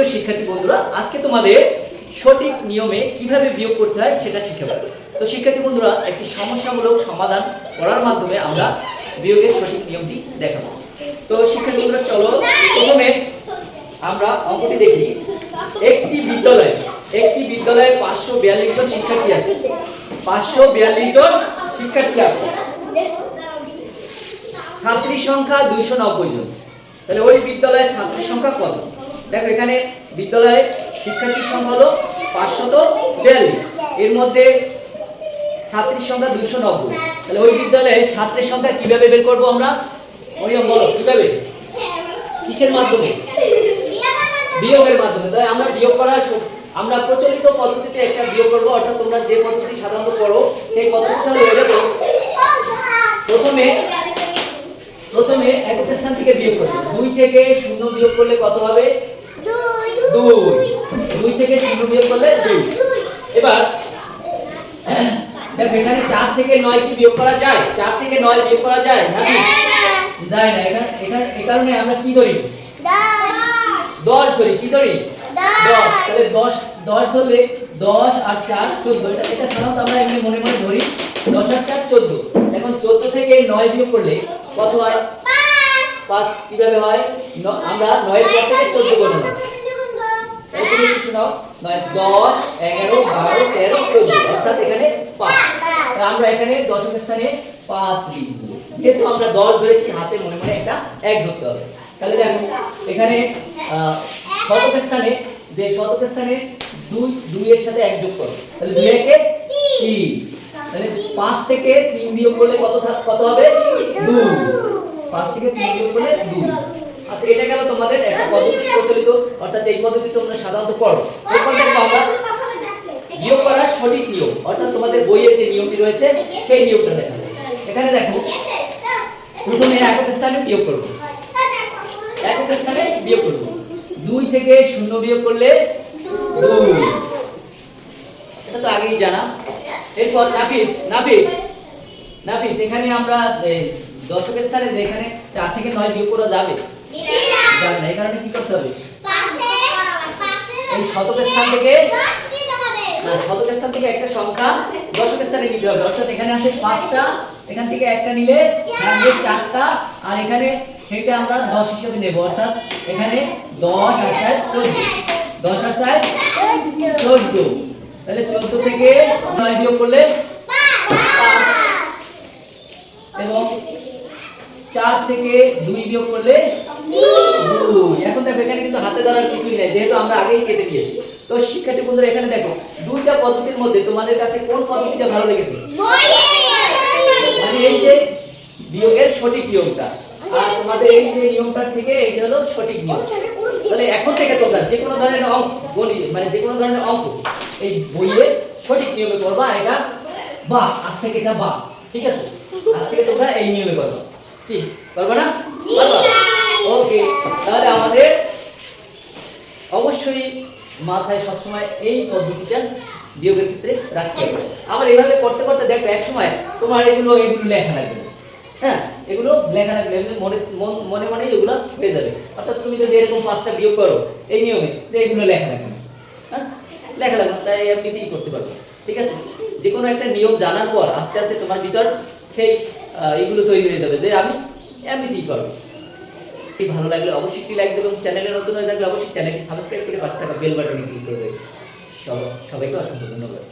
প্রিয় শিক্ষার্থী বন্ধুরা, আজকে তোমাদের সঠিক নিয়মে কীভাবে বিয়োগ করতে হয় সেটা শিখাবো তো শিক্ষার্থী বন্ধুরা, একটি সমস্যামূলক সমাধান করার মাধ্যমে আমরা বিয়োগের সঠিক নিয়মটি দেখাবো। তো শিক্ষার্থী বন্ধুরা, চলো প্রথমে আমরা অঙ্কটি দেখি। একটি বিদ্যালয়ে একটি বিদ্যালয়ে পাঁচশো বিয়াল্লিশ জন শিক্ষার্থী আছে। পাঁচশো বিয়াল্লিশ জন শিক্ষার্থী আছে। ছাত্রীর সংখ্যা দুইশো নব্বই জন। তাহলে ওই বিদ্যালয়ের ছাত্রীর সংখ্যা কত? দেখো, এখানে বিদ্যালয়ে শিক্ষার্থীর সংখ্যা হলো পাঁচশত এর মধ্যে ছাত্রীর সংখ্যা দুশো নব্বই। তাহলে ওই বিদ্যালয়ে ছাত্রের সংখ্যা কীভাবে বের করব আমরা? মরিয়ম, বলো, কীভাবে? কিসের মাধ্যমে? বিয়োগের মাধ্যমে। তাই আমরা বিয়োগ করার আমরা প্রচলিত পদ্ধতিতে একটা বিয়োগ করব, অর্থাৎ তোমরা যে পদ্ধতি সাধারণত করো সেই পদ্ধতিটা হলো এরকম। প্রথমে প্রথমে একক স্থান থেকে বিয়োগ করবে দুই থেকে শূন্য বিয়োগ করলে কত হবে? দুই। দুই থেকে শূন্য বিয়োগ করলে দুই। এবার এখানে চার থেকে নয় কি বিয়োগ করা যায়? চার থেকে নয় বিয়োগ করা যায় না? যায় না। এখানে এখানে এই কারণে আমরা কি ধরি? দশ ধরি। কি ধরি? দশ। তাহলে দশ দশ ধরলে দশ আর চার চোদ্দ। এটা এটা সাধারণত আমরা এমনি মনে মনে ধরি। দশ আর চার চোদ্দ। এখন চোদ্দ থেকে নয় বিয়োগ করলে কত হয়? পাঁচ। কীভাবে হয়? আমরা নয়ের পর থেকে চোদ্দ করব দশ এগারো বারো তেরো অর্থাৎ এখানে পাঁচ স্থানে পাঁচ লিখব আমরা দশ ধরেছি হাতে মনে মনে একটা এক ধরতে হবে তাহলে দেখো এখানে স্থানে যে শতক স্থানে দুই দুইয়ের সাথে এক যোগ করো তাহলে দুই তিন তাহলে পাঁচ থেকে তিন বিয়োগ করলে কত কত হবে? দুই। পাঁচ থেকে তিন বিয়োগ করলে দুই। আচ্ছা এটা গেল তোমাদের একটা পদ্ধতি প্রচলিত অর্থাৎ এই পদ্ধতি তোমরা সাধারণত করো আমরা বিয়োগ করার সঠিক নিয়ম অর্থাৎ তোমাদের বইয়ের যে নিয়মটি রয়েছে সেই নিয়মটা দেখো এখানে দেখো প্রথমে একক স্থানে বিয়োগ করব একক স্থানে বিয়োগ করব দুই থেকে শূন্য বিয়োগ করলে দুই। এটা তো আগেই জানা। এরপর নাফিস নাফিস নাফিস এখানে আমরা দশকের স্থানে যে এখানে চার থেকে নয় বিয়োগ করা যাবে এখানে থেকে একটা নিলে চারটা, আর এখানে সেটা আমরা দশ হিসেবে নেব। অর্থাৎ এখানে দশ আর চার চোদ্দ। দশ আর চার চোদ্দ। তাহলে চোদ্দ থেকে নয় বিয়োগ করলে চার থেকে দুই বিয়োগ করলে দুই। এখন দেখো, এখানে কিন্তু হাতে ধরার কিছুই নাই, যেহেতু আমরা আগেই কেটে দিয়েছি তো শিক্ষার্থী বন্ধুরা, এখানে দেখো, দুইটা পদ্ধতির মধ্যে তোমাদের কাছে কোন পদ্ধতিটা ভালো লেগেছে? মানে এই যে বিয়োগের সঠিক নিয়মটা, আর তোমাদের এই যে নিয়মটার থেকে এইটা হলো সঠিক নিয়ম। তাহলে এখন থেকে তোমরা যে কোনো ধরনের অঙ্ক, গণিত মানে যে কোনো ধরনের অঙ্ক, এই বইয়ে সঠিক নিয়মে করবা এটা বা, আজ থেকে এটা বা, ঠিক আছে? আজ থেকে তোমরা এই নিয়মে করবা। কি করবা না? ওকে তাহলে আমাদের অবশ্যই মাথায় সবসময় এই পদ্ধতিটা বিয়োগের ক্ষেত্রে রাখতে হবে। আবার এভাবে করতে করতে দেখবে এক সময় তোমার এগুলো এগুলো লেখা লাগবে হ্যাঁ এগুলো লেখা লাগবে এমনি মনে মন- মনে এগুলো হয়ে যাবে। অর্থাৎ তুমি যদি এরকম পাঁচটা বিয়োগ করো এই নিয়মে যে এগুলো লেখা লাগবে। হ্যাঁ লেখা লাগবে না, তাই এমনিতেই করতে পারবে ঠিক আছে? যে কোনো একটা নিয়ম জানার পর আস্তে আস্তে তোমার ভিতর সেই এগুলো তৈরি হয়ে যাবে। যে আমি এমনিতেই করব। ভালো লাগলে অবশ্যই একটি লাইক দেবেন চ্যানেলে নতুন হয়ে থাকলে অবশ্যই চ্যানেলটি সাবস্ক্রাইব করে পাশে থাকা বেল বাটনে ক্লিক করবে সব- সবাইকে অসংখ্য ধন্যবাদ।